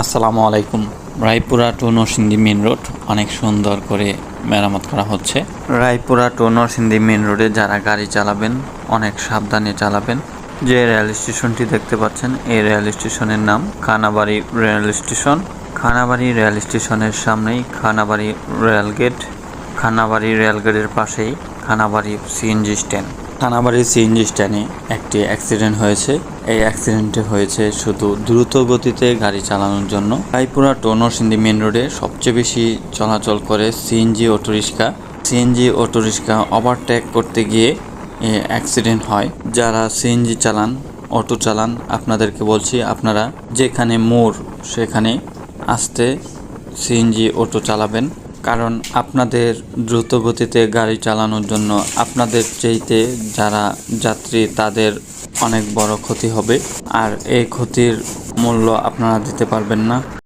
আসসালামু আলাইকুম। Raipura to Narsingdi main road, অনেক সুন্দর করে মেরামত করা হচ্ছে। রায়পুরা টু নরসিংদী মেন রোডে যারা গাড়ি চালাবেন, অনেক সাবধানে চালাবেন। যে রেল স্টেশনটি দেখতে পাচ্ছেন, এই রেল স্টেশনের নাম Khanabari rail station. Khanabari rail স্টেশনের সামনেই Khanabari rail gate. Khanabari rail গেটের পাশেই Khanabari CNG stand. Thanabari CNG স্ট্যান্ডে একটি অ্যাক্সিডেন্ট হয়েছে। এই অ্যাক্সিডেন্টটি হয়েছে শুধু দ্রুত গতিতে গাড়ি চালানোর জন্য। রায়পুরা টু নরসিংদী মেন রোডে সবচেয়ে বেশি চলাচল করে CNG auto rickshaw CNG auto rickshaw overtake করতে গিয়ে অ্যাক্সিডেন্ট হয়। যারা সিএনজি চালান, অটো চালান, আপনাদেরকে বলছি আপনারা যেখানে মোড় সেখানে আসতে সিএনজি অটো চালাবেন। কারণ আপনাদের দ্রুত গতিতে গাড়ি চালানোর জন্য আপনাদের চাইতে যারা যাত্রী, তাদের অনেক বড় ক্ষতি হবে। আর এই ক্ষতির মূল্য আপনারা দিতে পারবেন না।